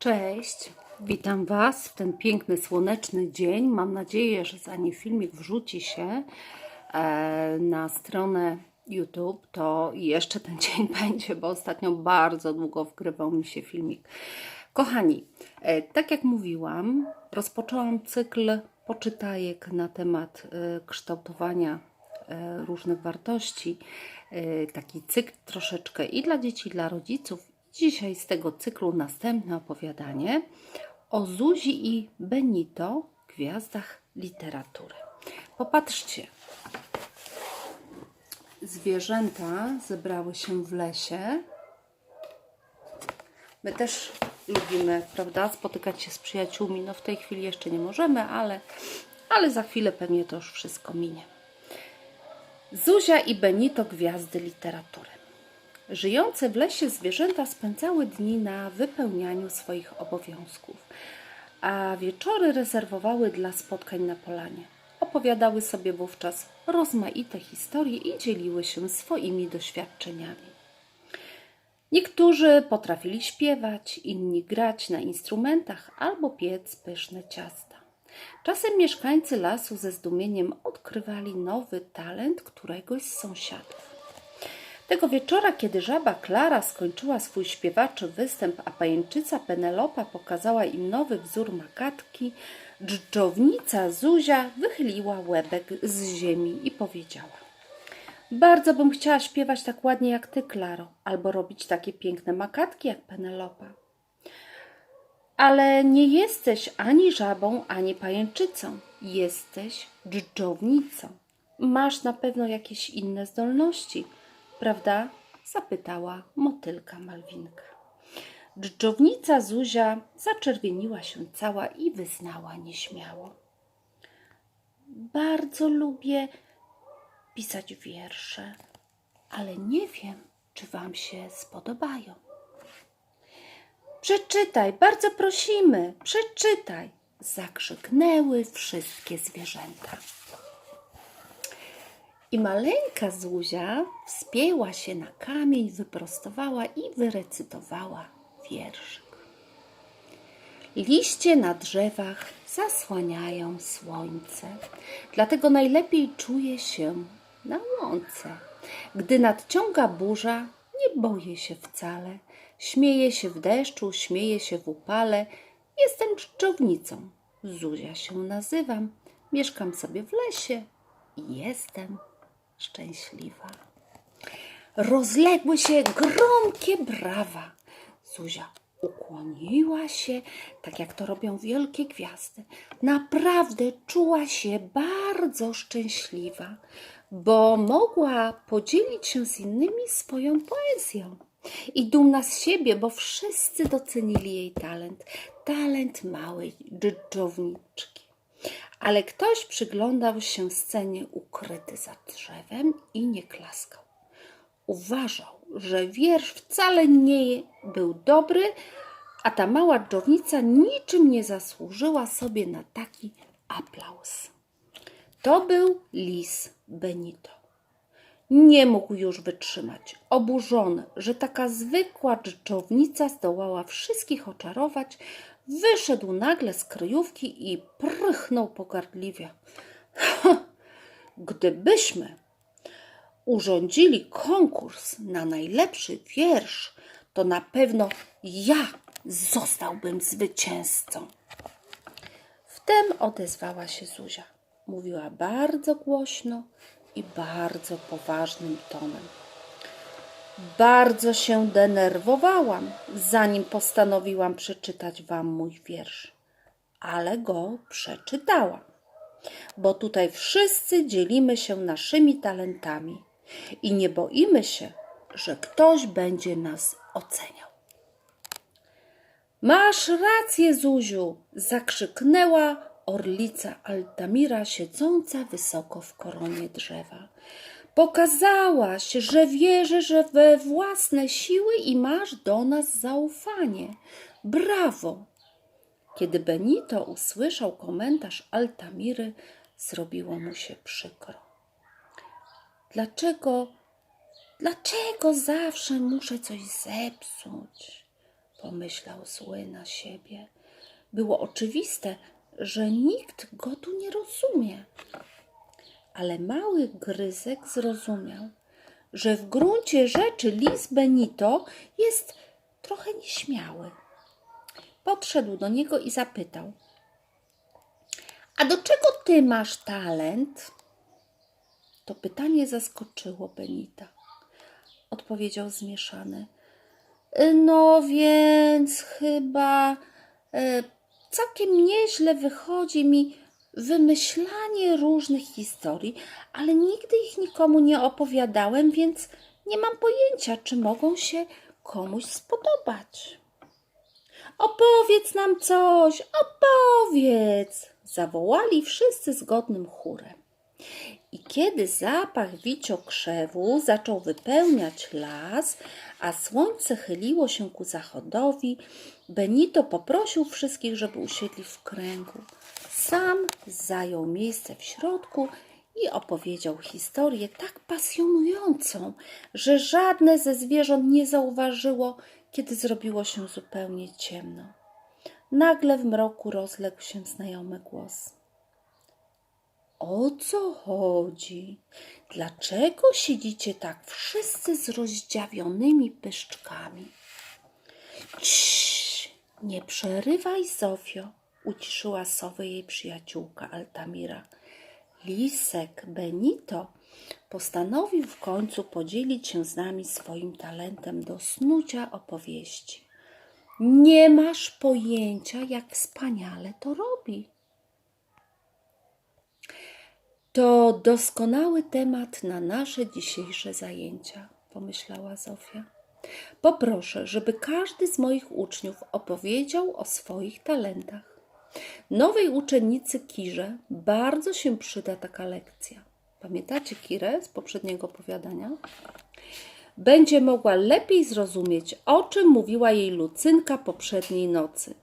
Cześć, witam Was w ten piękny, słoneczny dzień. Mam nadzieję, że zanim filmik wrzuci się e, na stronę YouTube, to jeszcze ten dzień będzie, bo ostatnio bardzo długo wgrywał mi się filmik. Kochani, e, tak jak mówiłam, rozpoczęłam cykl poczytajek na temat e, kształtowania różnych wartości. Taki cykl troszeczkę i dla dzieci, i dla rodziców. Dzisiaj z tego cyklu następne opowiadanie o Zuzi i Benito, gwiazdach literatury. Popatrzcie. Zwierzęta zebrały się w lesie. My też lubimy, prawda, spotykać się z przyjaciółmi. No w tej chwili jeszcze nie możemy, ale, ale za chwilę pewnie to już wszystko minie. Zuzia i Benito gwiazdy literatury. Żyjące w lesie zwierzęta spędzały dni na wypełnianiu swoich obowiązków, a wieczory rezerwowały dla spotkań na polanie. Opowiadały sobie wówczas rozmaite historie i dzieliły się swoimi doświadczeniami. Niektórzy potrafili śpiewać, inni grać na instrumentach albo piec pyszne ciasta. Czasem mieszkańcy lasu ze zdumieniem odkrywali nowy talent któregoś z sąsiadów. Tego wieczora, kiedy żaba Klara skończyła swój śpiewaczy występ, a pajęczyca Penelopa pokazała im nowy wzór makatki, dżdżownica Zuzia wychyliła łebek z ziemi i powiedziała Bardzo bym chciała śpiewać tak ładnie jak ty, Klaro, albo robić takie piękne makatki jak Penelopa. Ale nie jesteś ani żabą, ani pajęczycą. Jesteś dżdżownicą. Masz na pewno jakieś inne zdolności, prawda? Zapytała motylka Malwinka. Dżdżownica Zuzia zaczerwieniła się cała i wyznała nieśmiało. Bardzo lubię pisać wiersze, ale nie wiem, czy wam się spodobają. Przeczytaj, bardzo prosimy, przeczytaj! Zakrzyknęły wszystkie zwierzęta. I maleńka Zuzia wspięła się na kamień, wyprostowała i wyrecytowała wierszyk. Liście na drzewach zasłaniają słońce, dlatego najlepiej czuję się na łące. Gdy nadciąga burza, nie boję się wcale. Śmieję się w deszczu, śmieję się w upale. Jestem dżdżownicą. Zuzia się nazywam. Mieszkam sobie w lesie i jestem szczęśliwa. Rozległy się gromkie brawa. Zuzia ukłoniła się, tak jak to robią wielkie gwiazdy. Naprawdę czuła się bardzo szczęśliwa, bo mogła podzielić się z innymi swoją poezją. I dumna z siebie, bo wszyscy docenili jej talent talent małej dżdżowniczki. Ale ktoś przyglądał się scenie ukryty za drzewem i nie klaskał. Uważał, że wiersz wcale nie był dobry, a ta mała dżdżownica niczym nie zasłużyła sobie na taki aplauz. To był lis Benito. Nie mógł już wytrzymać. Oburzony, że taka zwykła dżdżownica zdołała wszystkich oczarować, wyszedł nagle z kryjówki i prychnął pogardliwie. Gdybyśmy urządzili konkurs na najlepszy wiersz, to na pewno ja zostałbym zwycięzcą. Wtem odezwała się Zuzia. Mówiła bardzo głośno i bardzo poważnym tonem. Bardzo się denerwowałam, zanim postanowiłam przeczytać wam mój wiersz, ale go przeczytałam, bo tutaj wszyscy dzielimy się naszymi talentami i nie boimy się, że ktoś będzie nas oceniał. Masz rację, Zuziu! zakrzyknęła orlica Altamira siedząca wysoko w koronie drzewa. Pokazałaś, że wierzysz we własne siły i masz do nas zaufanie. Brawo! Kiedy Benito usłyszał komentarz Altamiry, zrobiło mu się przykro. Dlaczego, dlaczego zawsze muszę coś zepsuć? pomyślał zły na siebie. Było oczywiste, że nikt go tu nie rozumie. Ale mały gryzek zrozumiał, że w gruncie rzeczy lis Benito jest trochę nieśmiały. Podszedł do niego i zapytał: A do czego ty masz talent? To pytanie zaskoczyło Benita. Odpowiedział zmieszany. No więc chyba e, całkiem nieźle wychodzi mi wymyślanie różnych historii, ale nigdy ich nikomu nie opowiadałem, więc nie mam pojęcia, czy mogą się komuś spodobać. Opowiedz nam coś, opowiedz! zawołali wszyscy zgodnym chórem. I kiedy zapach wiciokrzewu zaczął wypełniać las, a słońce chyliło się ku zachodowi, Benito poprosił wszystkich, żeby usiedli w kręgu. Sam zajął miejsce w środku i opowiedział historię tak pasjonującą, że żadne ze zwierząt nie zauważyło, kiedy zrobiło się zupełnie ciemno. Nagle w mroku rozległ się znajomy głos. O co chodzi? Dlaczego siedzicie tak wszyscy z rozdziawionymi pyszczkami? Cii, nie przerywaj, Zofio, uciszyła sowę jej przyjaciółka Altamira. Lisek Benito postanowił w końcu podzielić się z nami swoim talentem do snucia opowieści. Nie masz pojęcia, jak wspaniale to robi. To doskonały temat na nasze dzisiejsze zajęcia, pomyślała Zofia. Poproszę, żeby każdy z moich uczniów opowiedział o swoich talentach. Nowej uczennicy Kirze bardzo się przyda taka lekcja. Pamiętacie Kirę z poprzedniego opowiadania? Będzie mogła lepiej zrozumieć, o czym mówiła jej Lucynka poprzedniej nocy.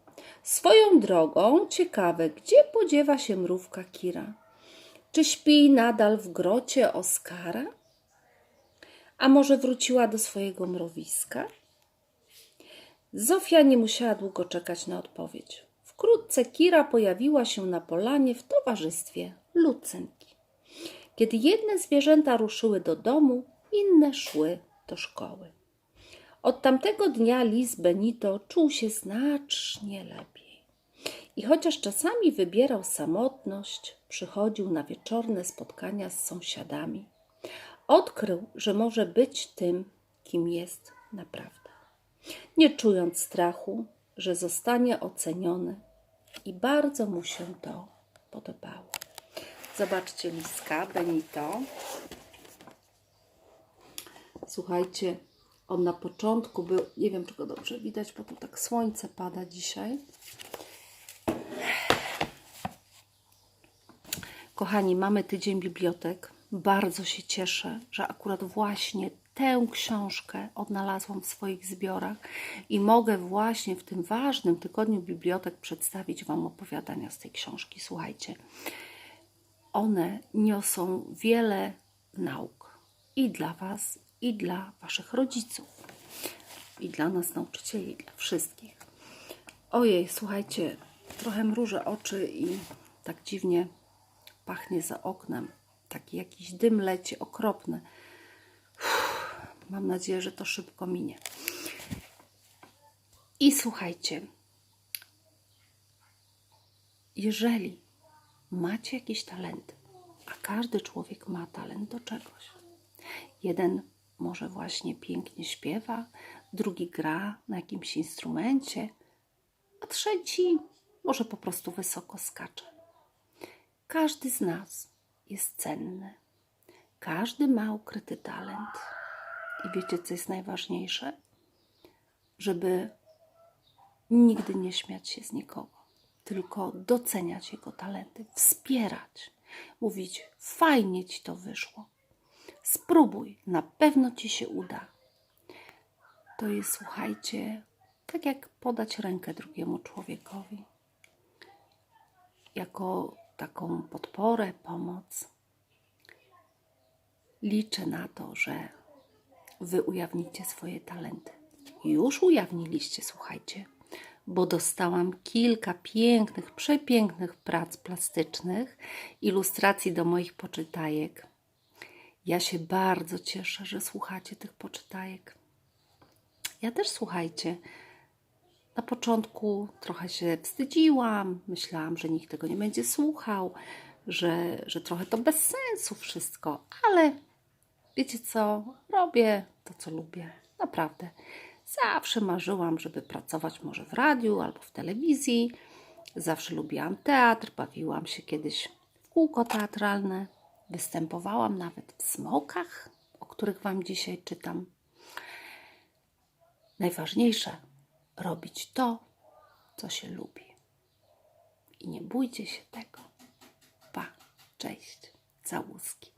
Swoją drogą ciekawe, gdzie podziewa się mrówka Kira. Czy śpi nadal w grocie Oskara? A może wróciła do swojego mrowiska? Zofia nie musiała długo czekać na odpowiedź. Wkrótce Kira pojawiła się na polanie w towarzystwie Lucynki. Kiedy jedne zwierzęta ruszyły do domu, inne szły do szkoły. Od tamtego dnia lis Benito czuł się znacznie lepiej. I chociaż czasami wybierał samotność, przychodził na wieczorne spotkania z sąsiadami, odkrył, że może być tym, kim jest naprawdę. Nie czując strachu, że zostanie oceniony, i bardzo mu się to podobało. Zobaczcie liska Benito. Słuchajcie, on na początku był, nie wiem czy go dobrze widać, bo tu tak słońce pada dzisiaj. Kochani, mamy tydzień bibliotek. Bardzo się cieszę, że akurat właśnie tę książkę odnalazłam w swoich zbiorach i mogę właśnie w tym ważnym tygodniu bibliotek przedstawić Wam opowiadania z tej książki. Słuchajcie, one niosą wiele nauk i dla Was, i dla Waszych rodziców, i dla nas nauczycieli, i dla wszystkich. Ojej, słuchajcie, trochę mrużę oczy i tak dziwnie pachnie za oknem. Taki jakiś dym leci okropny. Mam nadzieję, że to szybko minie. I słuchajcie, jeżeli macie jakieś talenty, a każdy człowiek ma talent do czegoś. Jeden może właśnie pięknie śpiewa, drugi gra na jakimś instrumencie, a trzeci może po prostu wysoko skacze. Każdy z nas jest cenny. Każdy ma ukryty talent. I wiecie, co jest najważniejsze? Żeby nigdy nie śmiać się z nikogo, tylko doceniać jego talenty, wspierać, mówić: Fajnie ci to wyszło. Spróbuj, na pewno ci się uda. To jest, słuchajcie, tak jak podać rękę drugiemu człowiekowi. Jako taką podporę, pomoc. Liczę na to, że Wy ujawnicie swoje talenty już ujawniliście, słuchajcie, bo dostałam kilka pięknych, przepięknych prac plastycznych, ilustracji do moich poczytajek. Ja się bardzo cieszę, że słuchacie tych poczytajek. Ja też słuchajcie. Na początku trochę się wstydziłam, myślałam, że nikt tego nie będzie słuchał, że, że trochę to bez sensu wszystko, ale wiecie co? Robię to, co lubię. Naprawdę. Zawsze marzyłam, żeby pracować może w radiu albo w telewizji. Zawsze lubiłam teatr, bawiłam się kiedyś w kółko teatralne. Występowałam nawet w smokach, o których Wam dzisiaj czytam. Najważniejsze robić to, co się lubi. I nie bójcie się tego. Pa, cześć, całuski.